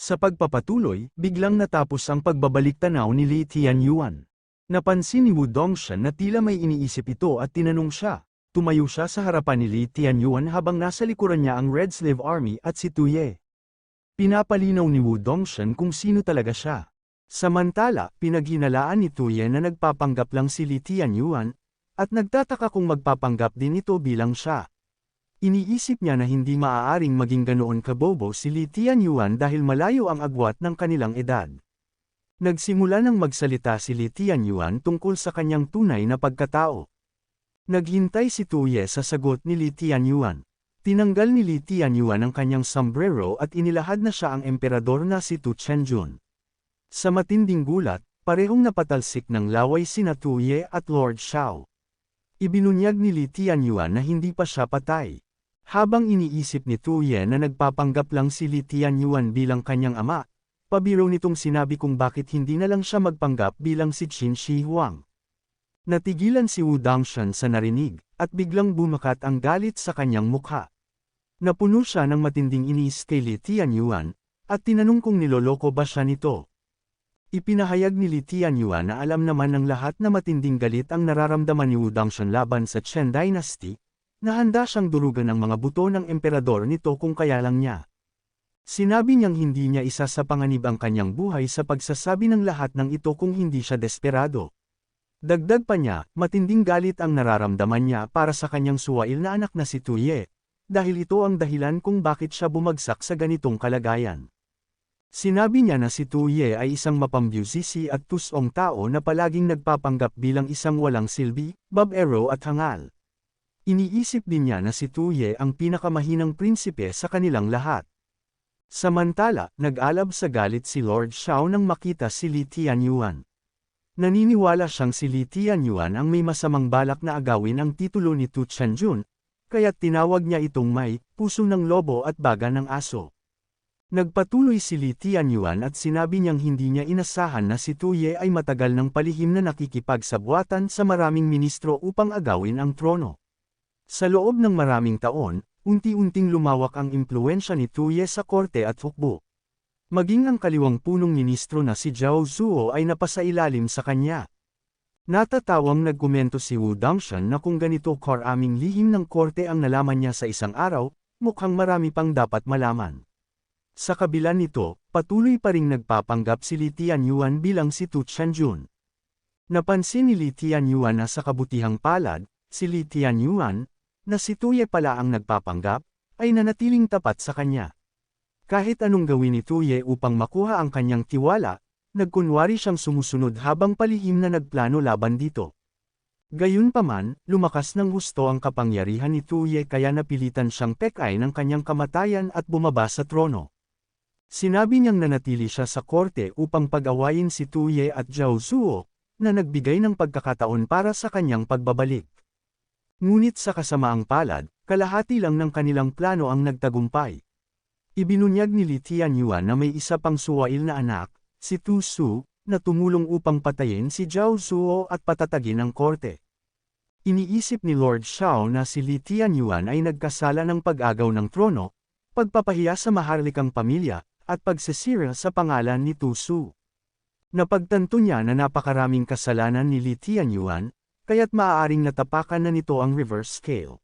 Sa pagpapatuloy, biglang natapos ang pagbabalik tanaw ni Li Tianyuan. Napansin ni Wu Dongshan na tila may iniisip ito at tinanong siya. Tumayo siya sa harapan ni Li Tianyuan habang nasa likuran niya ang Red Slave Army at si Tuye. Pinapalinaw ni Wu Dongshan kung sino talaga siya. Samantala, pinaghinalaan ni Tuye na nagpapanggap lang si Li Tianyuan, at nagtataka kung magpapanggap din ito bilang siya. Iniisip niya na hindi maaaring maging ganoon kabobo si Li Tianyuan dahil malayo ang agwat ng kanilang edad. Nagsimula nang magsalita si Li Tianyuan tungkol sa kanyang tunay na pagkatao. Naghintay si Tuye sa sagot ni Li Tianyuan. Tinanggal ni Li Tianyuan ang kanyang sombrero at inilahad na siya ang emperador na si Tu Chenjun. Sa matinding gulat, parehong napatalsik ng laway sina Tuye at Lord Xiao. Ibinunyag ni Li Tianyuan na hindi pa siya patay. Habang iniisip ni Tuye na nagpapanggap lang si Li Tianyuan bilang kanyang ama, pabiro nitong sinabi kung bakit hindi na lang siya magpanggap bilang si Qin Shi Huang. Natigilan si Wu Dangshan sa narinig, at biglang bumakat ang galit sa kanyang mukha. Napuno siya ng matinding inis kay Li Tianyuan, at tinanong kung niloloko ba siya nito. Ipinahayag ni Li Tianyuan na alam naman ng lahat na matinding galit ang nararamdaman ni Wu Dangshan laban sa Chen Dynasty, na handa siyang durugan ang mga buto ng emperador nito kung kaya lang niya. Sinabi niyang hindi niya isa sa panganib ang kanyang buhay sa pagsasabi ng lahat ng ito kung hindi siya desperado. Dagdag pa niya, matinding galit ang nararamdaman niya para sa kanyang suwail na anak na si Tuye, dahil ito ang dahilan kung bakit siya bumagsak sa ganitong kalagayan. Sinabi niya na si Tuye ay isang mapambyusisi at tusong tao na palaging nagpapanggap bilang isang walang silbi, babero at hangal. Iniisip din niya na si Tuye ang pinakamahinang prinsipe sa kanilang lahat. Samantala, nag-alab sa galit si Lord Xiao nang makita si Li Tianyuan. Naniniwala siyang si Li Tianyuan ang may masamang balak na agawin ang titulo ni Tu Chenjun, kaya tinawag niya itong may puso ng lobo at baga ng aso. Nagpatuloy si Li Tianyuan at sinabi niyang hindi niya inasahan na si Tuye ay matagal ng palihim na nakikipagsabwatan sa maraming ministro upang agawin ang trono. Sa loob ng maraming taon, unti-unting lumawak ang impluensya ni Tuye sa korte at hukbo. Maging ang kaliwang punong ministro na si Zhao Zuo ay napasailalim sa kanya. Natatawang nagkomento si Wu Dangshan na kung ganito karaming lihim ng korte ang nalaman niya sa isang araw, mukhang marami pang dapat malaman. Sa kabila nito, patuloy pa ring nagpapanggap si Li Tianyuan bilang si Tu Chenjun. Napansin ni Li Tianyuan na sa kabutihang palad, si Li Tianyuan, na si Tuye pala ang nagpapanggap, ay nanatiling tapat sa kanya. Kahit anong gawin ni Tuye upang makuha ang kanyang tiwala, nagkunwari siyang sumusunod habang palihim na nagplano laban dito. Gayunpaman, lumakas ng gusto ang kapangyarihan ni Tuye kaya napilitan siyang pekay ng kanyang kamatayan at bumaba sa trono. Sinabi niyang nanatili siya sa korte upang pag-awayin si Tuye at Zhao Zuo, na nagbigay ng pagkakataon para sa kanyang pagbabalik. Ngunit sa kasamaang palad, kalahati lang ng kanilang plano ang nagtagumpay. Ibinunyag ni Li Tianyuan na may isa pang suwail na anak, si Tu Su, na tumulong upang patayin si Zhao Zuo at patatagin ang korte. Iniisip ni Lord Xiao na si Li Tianyuan ay nagkasala ng pag-agaw ng trono, pagpapahiya sa maharlikang pamilya, at pagsisira sa pangalan ni Tu Su. Napagtanto niya na napakaraming kasalanan ni Li Tianyuan, kaya't maaaring natapakan na nito ang reverse scale.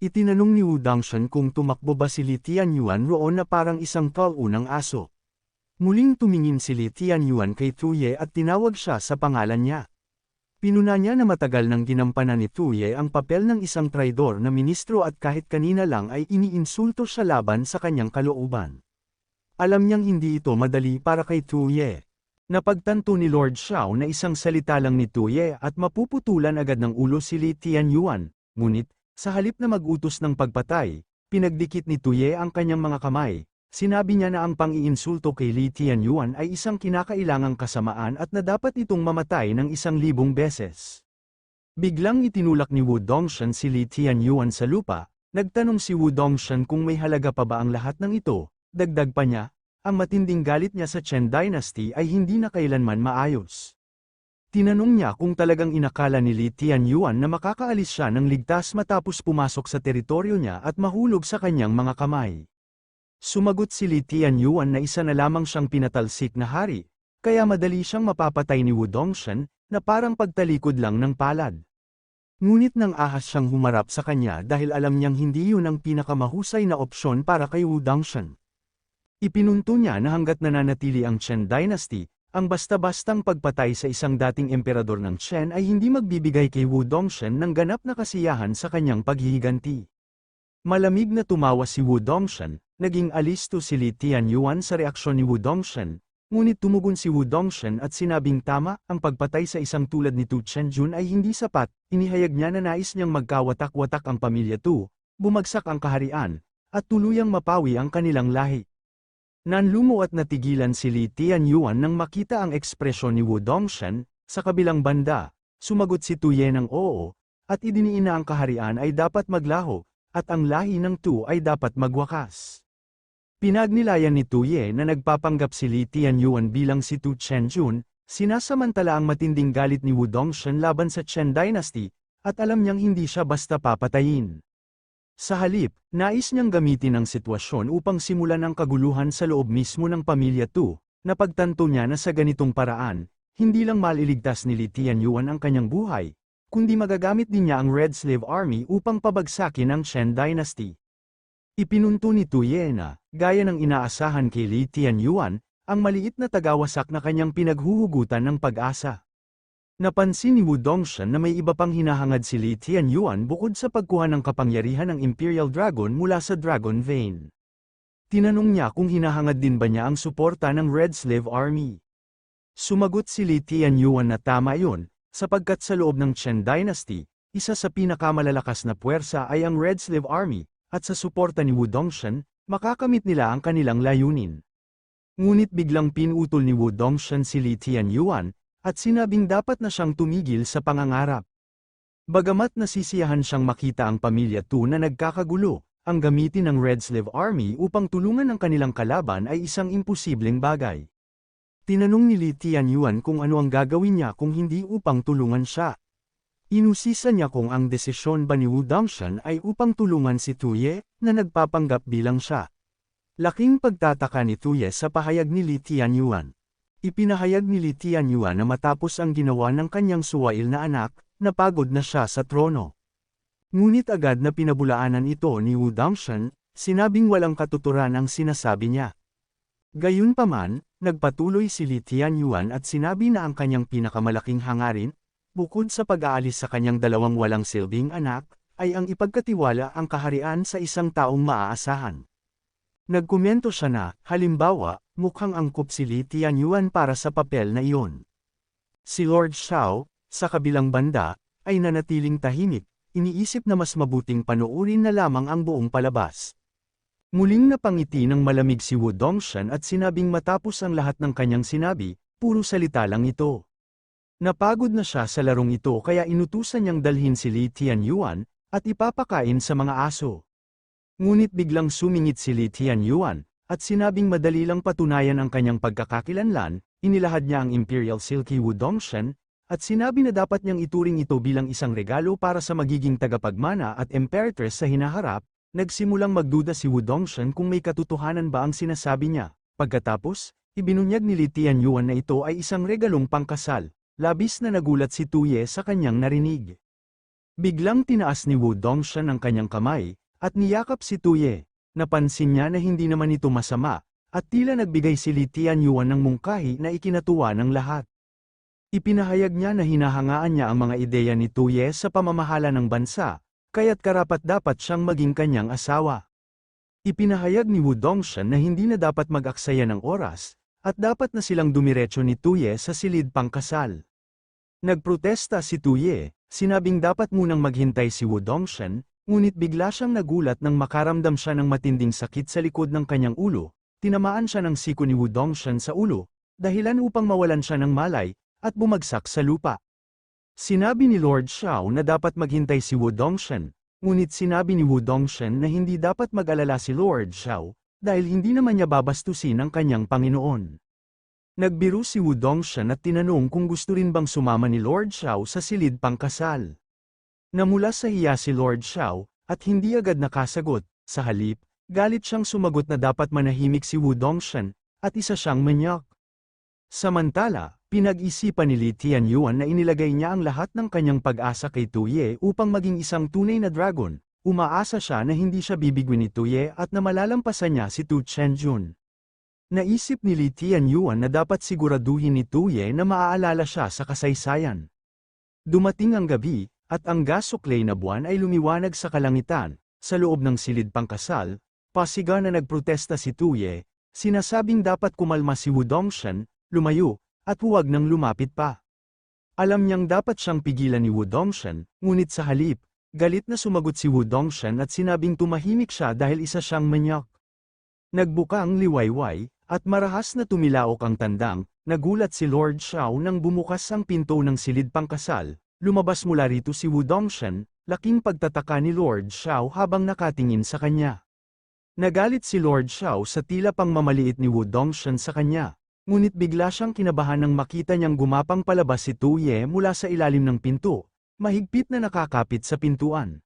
Itinanong ni Wu Dangshan kung tumakbo ba si Li Tianyuan roon na parang isang talunang aso. Muling tumingin si Li Tianyuan kay Tuye at tinawag siya sa pangalan niya. Pinuna niya na matagal nang ginampanan ni Tuye ang papel ng isang traidor na ministro at kahit kanina lang ay iniinsulto siya laban sa kanyang kalooban. Alam niyang hindi ito madali para kay Tuye. Napagtanto ni Lord Xiao na isang salita lang ni Tuye at mapuputulan agad ng ulo si Li Tianyuan, ngunit, sa halip na mag-utos ng pagpatay, pinagdikit ni Tuye ang kanyang mga kamay, Sinabi niya na ang pang-iinsulto kay Li Tianyuan ay isang kinakailangang kasamaan at na dapat itong mamatay ng isang libong beses. Biglang itinulak ni Wu Dongshan si Li Tianyuan sa lupa, nagtanong si Wu Dongshan kung may halaga pa ba ang lahat ng ito, dagdag pa niya, ang matinding galit niya sa Chen Dynasty ay hindi na kailanman maayos. Tinanong niya kung talagang inakala ni Li Tianyuan na makakaalis siya ng ligtas matapos pumasok sa teritoryo niya at mahulog sa kanyang mga kamay. Sumagot si Li Tianyuan na isa na lamang siyang pinatalsik na hari, kaya madali siyang mapapatay ni Wu Dongshan, na parang pagtalikod lang ng palad. Ngunit nang ahas siyang humarap sa kanya dahil alam niyang hindi yun ang pinakamahusay na opsyon para kay Wu Dongshan. Ipinunto niya na hanggat nananatili ang Chen Dynasty, ang basta-bastang pagpatay sa isang dating emperador ng Chen ay hindi magbibigay kay Wu Dongshan ng ganap na kasiyahan sa kanyang paghihiganti. Malamig na tumawa si Wu Dongshan, naging alisto si Li Tianyuan sa reaksyon ni Wu Dongshan, ngunit tumugon si Wu Dongshan at sinabing tama, ang pagpatay sa isang tulad ni Tu Chenjun ay hindi sapat, inihayag niya na nais niyang magkawatak-watak ang pamilya Tu, bumagsak ang kaharian, at tuluyang mapawi ang kanilang lahi. Nanlumo at natigilan si Li Tianyuan nang makita ang ekspresyon ni Wu Dongshan, sa kabilang banda, sumagot si Tu Ye ng oo, at idiniin na ang kaharian ay dapat maglaho, at ang lahi ng Tu ay dapat magwakas. Pinagnilayan ni Tu Ye na nagpapanggap si Li Tianyuan bilang si Tu Chenjun, sinasamantala ang matinding galit ni Wu Dongshan laban sa Chen Dynasty, at alam niyang hindi siya basta papatayin. Sa halip, nais niyang gamitin ang sitwasyon upang simulan ang kaguluhan sa loob mismo ng pamilya Tu, napagtanto niya na sa ganitong paraan, hindi lang maliligtas ni Li Tianyuan ang kanyang buhay, kundi magagamit din niya ang Red Slave Army upang pabagsakin ang Chen Dynasty. Ipinunto ni Tu Ye na, gaya ng inaasahan kay Li Tianyuan, ang maliit na tagawasak na kanyang pinaghuhugutan ng pag-asa. Napansin ni Wu Dongshan na may iba pang hinahangad si Li Tianyuan bukod sa pagkuha ng kapangyarihan ng Imperial Dragon mula sa Dragon Vein. Tinanong niya kung hinahangad din ba niya ang suporta ng Red Slave Army. Sumagot si Li Tianyuan na tama yun, sapagkat sa loob ng Chen Dynasty, isa sa pinakamalalakas na puwersa ay ang Red Slave Army, at sa suporta ni Wu Dongshan, makakamit nila ang kanilang layunin. Ngunit biglang pinutol ni Wu Dongshan si Li Tianyuan, at sinabing dapat na siyang tumigil sa pangangarap. Bagamat nasisiyahan siyang makita ang pamilya Tu na nagkakagulo, ang gamitin ng Red Slave Army upang tulungan ang kanilang kalaban ay isang imposibleng bagay. Tinanong ni Li Tianyuan kung ano ang gagawin niya kung hindi upang tulungan siya. Inusisa niya kung ang desisyon ba ni Wu Dongshan ay upang tulungan si Tuye, na nagpapanggap bilang siya. Laking pagtataka ni Tuye sa pahayag ni Li Tianyuan. Ipinahayag ni Li Tianyuan na matapos ang ginawa ng kanyang suwail na anak, napagod na siya sa trono. Ngunit agad na pinabulaanan ito ni Wu Dongshan, sinabing walang katuturan ang sinasabi niya. Gayunpaman, nagpatuloy si Li Tianyuan at sinabi na ang kanyang pinakamalaking hangarin, bukod sa pag-aalis sa kanyang dalawang walang silbing anak, ay ang ipagkatiwala ang kaharian sa isang taong maaasahan. Nagkomento siya na, halimbawa, mukhang angkop si Li Tianyuan para sa papel na iyon. Si Lord Xiao, sa kabilang banda, ay nanatiling tahimik, iniisip na mas mabuting panoorin na lamang ang buong palabas. Muling napangiti ng malamig si Wu Dongshan at sinabing matapos ang lahat ng kanyang sinabi, puro salita lang ito. Napagod na siya sa larong ito kaya inutusan niyang dalhin si Li Tianyuan, at ipapakain sa mga aso. Ngunit biglang sumingit si Li Tianyuan, at sinabing madali lang patunayan ang kanyang pagkakakilanlan, inilahad niya ang Imperial Silky Dongshan, at sinabi na dapat niyang ituring ito bilang isang regalo para sa magiging tagapagmana at Empertress sa hinaharap, nagsimulang magduda si Wu kung may katotohanan ba ang sinasabi niya. Pagkatapos, ibinunyag ni Li Tianyuan na ito ay isang regalong pangkasal, labis na nagulat si Tuye sa kanyang narinig. Biglang tinaas ni Wu Dongshan ang kanyang kamay, at niyakap si Tuye. Napansin niya na hindi naman ito masama, at tila nagbigay si Li Tianyuan ng mungkahi na ikinatuwa ng lahat. Ipinahayag niya na hinahangaan niya ang mga ideya ni Tuye sa pamamahala ng bansa, kaya't karapat-dapat siyang maging kanyang asawa. Ipinahayag ni Wu Dongshan na hindi na dapat mag-aksaya ng oras, at dapat na silang dumiretso ni Tuye sa silid pangkasal. Nagprotesta si Tuye, sinabing dapat munang maghintay si Wu Dongshan, ngunit bigla siyang nagulat nang makaramdam siya ng matinding sakit sa likod ng kanyang ulo, tinamaan siya ng siko ni Wu Dongshan sa ulo, dahilan upang mawalan siya ng malay, at bumagsak sa lupa. Sinabi ni Lord Xiao na dapat maghintay si Wu Dongshan, ngunit sinabi ni Wu Dongshan na hindi dapat mag-alala si Lord Xiao, dahil hindi naman niya babastusin ang kanyang Panginoon. Nagbiro si Wu Dongshan at tinanong kung gusto rin bang sumama ni Lord Xiao sa silid pangkasal. Namula sa hiya si Lord Xiao, at hindi agad nakasagot, sa halip, Galit siyang sumagot na dapat manahimik si Wu Dongshan, at isa siyang manyak. Samantala, pinag-isipan ni Li Tianyuan na inilagay niya ang lahat ng kanyang pag-asa kay Tuye upang maging isang tunay na dragon, umaasa siya na hindi siya bibigwin ni Tuye at na malalampasan niya si Tu Chenjun. Naisip ni Li Tianyuan na dapat siguraduhin ni Tuye na maaalala siya sa kasaysayan. Dumating ang gabi, at ang gasuklay na buwan ay lumiwanag sa kalangitan, sa loob ng silid pangkasal, pasiga na nagprotesta si Tuye, sinasabing dapat kumalma si Wu Dongshan, lumayo, at huwag nang lumapit pa. Alam niyang dapat siyang pigilan ni Wu Dongshan, ngunit sa halip, galit na sumagot si Wu Dongshan at sinabing tumahimik siya dahil isa siyang manyak. Nagbuka ang liwayway, at marahas na tumilaok ang tandang, nagulat si Lord Xiao nang bumukas ang pinto ng silid pangkasal, lumabas mula rito si Wu Dongshan, laking pagtataka ni Lord Xiao habang nakatingin sa kanya. Nagalit si Lord Xiao sa tila pang mamaliit ni Wu Dongshan sa kanya, ngunit bigla siyang kinabahan nang makita niyang gumapang palabas si Tu Ye mula sa ilalim ng pinto, mahigpit na nakakapit sa pintuan.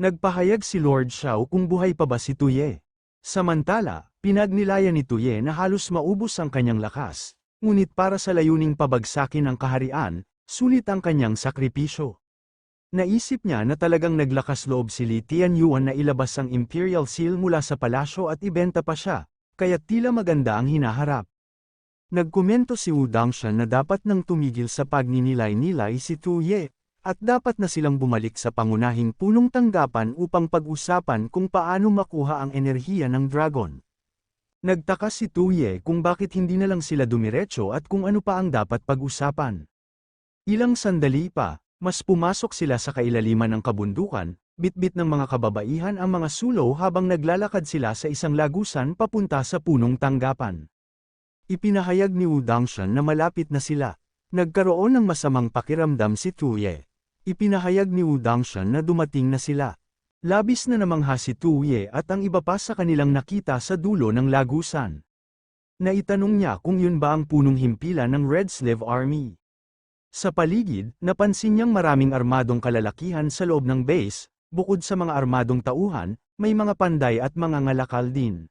Nagpahayag si Lord Xiao kung buhay pa ba si Tu Ye. Samantala, pinagnilaya ni Tu Ye na halos maubos ang kanyang lakas, ngunit para sa layuning pabagsakin ang kaharian, sulit ang kanyang sakripisyo. Naisip niya na talagang naglakas loob si Li Tianyuan na ilabas ang Imperial Seal mula sa palasyo at ibenta pa siya, kaya tila maganda ang hinaharap. Nagkomento si Wu Dangshan na dapat nang tumigil sa pagninilay-nilay si Tu Ye, at dapat na silang bumalik sa pangunahing punong tanggapan upang pag-usapan kung paano makuha ang enerhiya ng dragon. Nagtaka si Tu Ye kung bakit hindi na lang sila dumiretso at kung ano pa ang dapat pag-usapan. Ilang sandali pa, mas pumasok sila sa kailaliman ng kabundukan, bitbit ng mga kababaihan ang mga sulo habang naglalakad sila sa isang lagusan papunta sa punong tanggapan. Ipinahayag ni Wu Dangshan na malapit na sila. Nagkaroon ng masamang pakiramdam si Tuye. Ipinahayag ni Wu Dangshan na dumating na sila. Labis na namangha si Tuye at ang iba pa sa kanilang nakita sa dulo ng lagusan. Naitanong niya kung yun ba ang punong himpilan ng Red Slave Army. Sa paligid, napansin niyang maraming armadong kalalakihan sa loob ng base, bukod sa mga armadong tauhan, may mga panday at mga ngalakal din.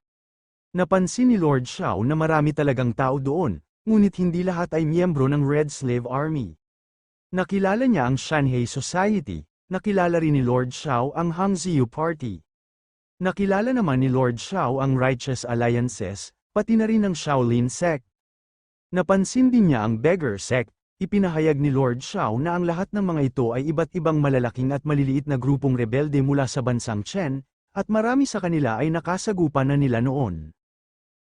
Napansin ni Lord Xiao na marami talagang tao doon, ngunit hindi lahat ay miyembro ng Red Slave Army. Nakilala niya ang Shanhei Society, nakilala rin ni Lord Xiao ang Hangzhou Party. Nakilala naman ni Lord Xiao ang Righteous Alliances, pati na rin ang Shaolin Sect. Napansin din niya ang Beggar Sect, ipinahayag ni Lord Xiao na ang lahat ng mga ito ay iba't ibang malalaking at maliliit na grupong rebelde mula sa bansang Chen, at marami sa kanila ay nakasagupan na nila noon.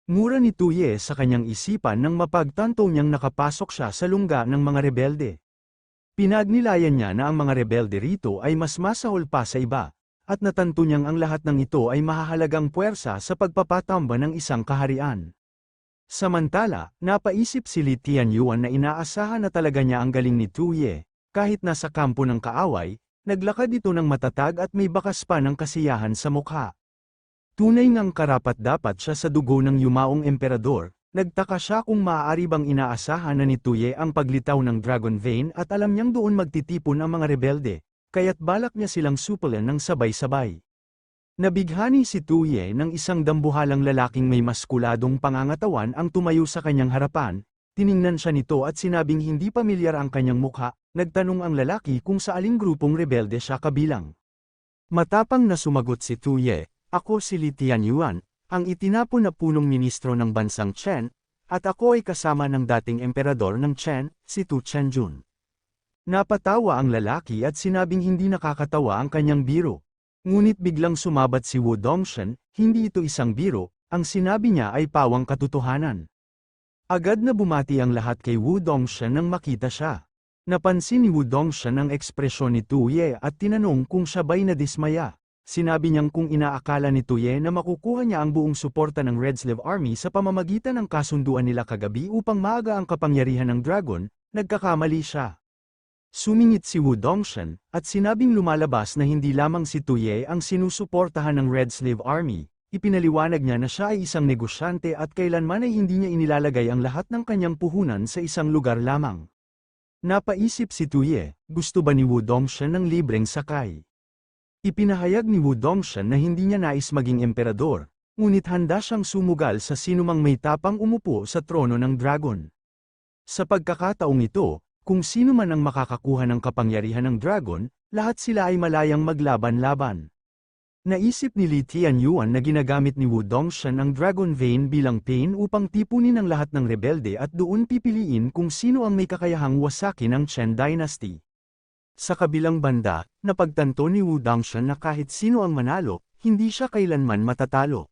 Mura ni Tuye sa kanyang isipan nang mapagtanto niyang nakapasok siya sa lungga ng mga rebelde. Pinagnilayan niya na ang mga rebelde rito ay mas masahol pa sa iba, at natanto niyang ang lahat ng ito ay mahahalagang puwersa sa pagpapatamba ng isang kaharian. Samantala, napaisip si Li Tianyuan na inaasahan na talaga niya ang galing ni Tuye, kahit nasa kampo ng kaaway, naglakad ito ng matatag at may bakas pa ng kasiyahan sa mukha. Tunay ngang karapat-dapat siya sa dugo ng yumaong emperador, nagtaka siya kung maaari bang inaasahan na ni Tuye ang paglitaw ng Dragon Vein at alam niyang doon magtitipon ang mga rebelde, kaya't balak niya silang supulan ng sabay-sabay. Nabighani si Tuye ng isang dambuhalang lalaking may maskuladong pangangatawan ang tumayo sa kanyang harapan, tiningnan siya nito at sinabing hindi pamilyar ang kanyang mukha, nagtanong ang lalaki kung sa aling grupong rebelde siya kabilang. Matapang na sumagot si Tuye, ako si Li Tianyuan, ang itinapon na punong ministro ng bansang Chen, at ako ay kasama ng dating emperador ng Chen, si Tu Chenjun. Napatawa ang lalaki at sinabing hindi nakakatawa ang kanyang biro. Ngunit biglang sumabat si Wu Dongshan, hindi ito isang biro, ang sinabi niya ay pawang katotohanan. Agad na bumati ang lahat kay Wu Dongshan nang makita siya. Napansin ni Wu Dongshan ang ekspresyon ni Tuye at tinanong kung siya ba'y nadismaya. Sinabi niyang kung inaakala ni Tuye na makukuha niya ang buong suporta ng Red Slave Army sa pamamagitan ng kasunduan nila kagabi upang maaga ang kapangyarihan ng Dragon, nagkakamali siya. Sumingit si Wu Dongshan, at sinabing lumalabas na hindi lamang si Tuye ang sinusuportahan ng Red Slave Army, ipinaliwanag niya na siya ay isang negosyante at kailanman ay hindi niya inilalagay ang lahat ng kanyang puhunan sa isang lugar lamang. Napaisip si Tuye, gusto ba ni Wu Dongshan ng libreng sakay? Ipinahayag ni Wu Dongshan na hindi niya nais maging emperador, ngunit handa siyang sumugal sa sinumang may tapang umupo sa trono ng dragon. Sa pagkakataong ito, kung sino man ang makakakuha ng kapangyarihan ng dragon, lahat sila ay malayang maglaban-laban. Naisip ni Li Tianyuan na ginagamit ni Wu Dongshan ang Dragon Vein bilang pain upang tipunin ang lahat ng rebelde at doon pipiliin kung sino ang may kakayahang wasakin ang Chen Dynasty. Sa kabilang banda, napagtanto ni Wu Dongshan na kahit sino ang manalo, hindi siya kailanman matatalo.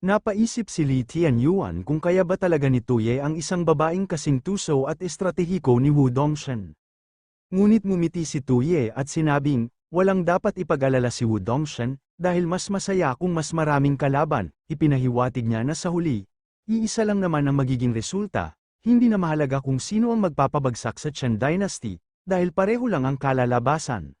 Napaisip si Li Tianyuan kung kaya ba talaga ni Tuye ang isang babaeng kasing tuso at estratehiko ni Wu Dongshan. Ngunit ngumiti si Tuye at sinabing, walang dapat ipag-alala si Wu Dongshan, dahil mas masaya kung mas maraming kalaban, ipinahiwatig niya na sa huli, iisa lang naman ang magiging resulta, hindi na mahalaga kung sino ang magpapabagsak sa Chen Dynasty, dahil pareho lang ang kalalabasan.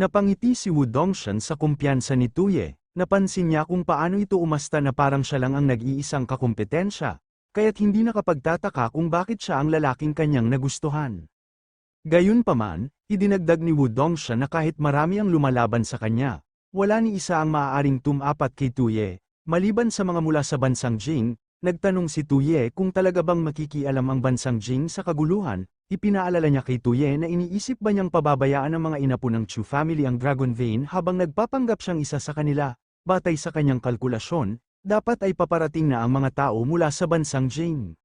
Napangiti si Wu Dongshan sa kumpiyansa ni Tuye, napansin niya kung paano ito umasta na parang siya lang ang nag-iisang kakumpetensya, kaya't hindi nakapagtataka kung bakit siya ang lalaking kanyang nagustuhan. Gayunpaman, idinagdag ni Wu Dongshan na kahit marami ang lumalaban sa kanya, wala ni isa ang maaaring tumapat kay Tuye, maliban sa mga mula sa bansang Jing, nagtanong si Tuye kung talaga bang makikialam ang bansang Jing sa kaguluhan, ipinaalala niya kay Tuye na iniisip ba niyang pababayaan ng mga inapo ng Chu family ang Dragon Vein habang nagpapanggap siyang isa sa kanila, batay sa kanyang kalkulasyon, dapat ay paparating na ang mga tao mula sa bansang Jing.